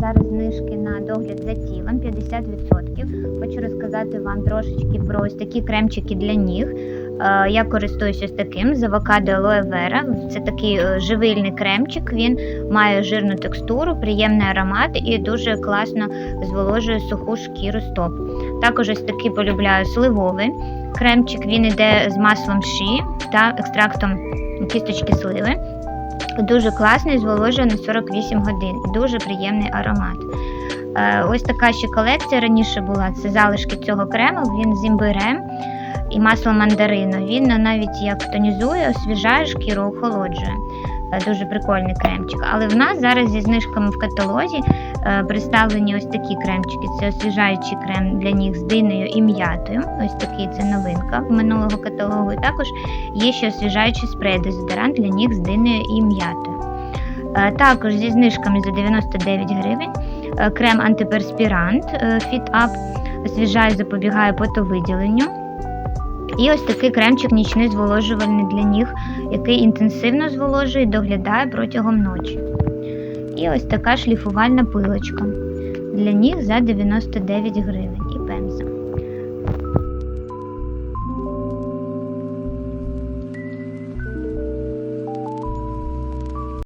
Зараз знижки на догляд за тілом 50%. Хочу розказати вам трошечки про ось такі кремчики для ніг. Е, Я користуюся ось таким з авокадо алоe вера. Це такий е, живильний кремчик. Він має жирну текстуру, приємний аромат і дуже класно зволожує суху шкіру стоп. Також ось такий полюбляю сливовий кремчик. Він йде з маслом ші та екстрактом кісточки сливи. Дуже класний, зволожує на 48 годин. Дуже приємний аромат. Е, ось така ще колекція раніше була. Це залишки цього крему. Він з імбирем і маслом мандарину. Він навіть як тонізує, освіжає шкіру, охолоджує. Е, Дуже прикольний кремчик. Але в нас зараз зі знижками в каталозі представлені ось такі кремчики. Це освіжаючий крем для ніг з диною і м'ятою. Ось такий це новинка минулого каталогу. І також є ще освіжаючий спрей дезодорант для ніг з диною і м'ятою. Е, Також зі знижками за 99 гривень е, крем антиперспірант е, Fit Up освіжає, запобігає потовиділенню. І ось такий кремчик нічний зволожувальний для ніг, який інтенсивно зволожує і доглядає протягом ночі. І ось така шліфувальна пилочка для них за 99 гривень. І пензлик.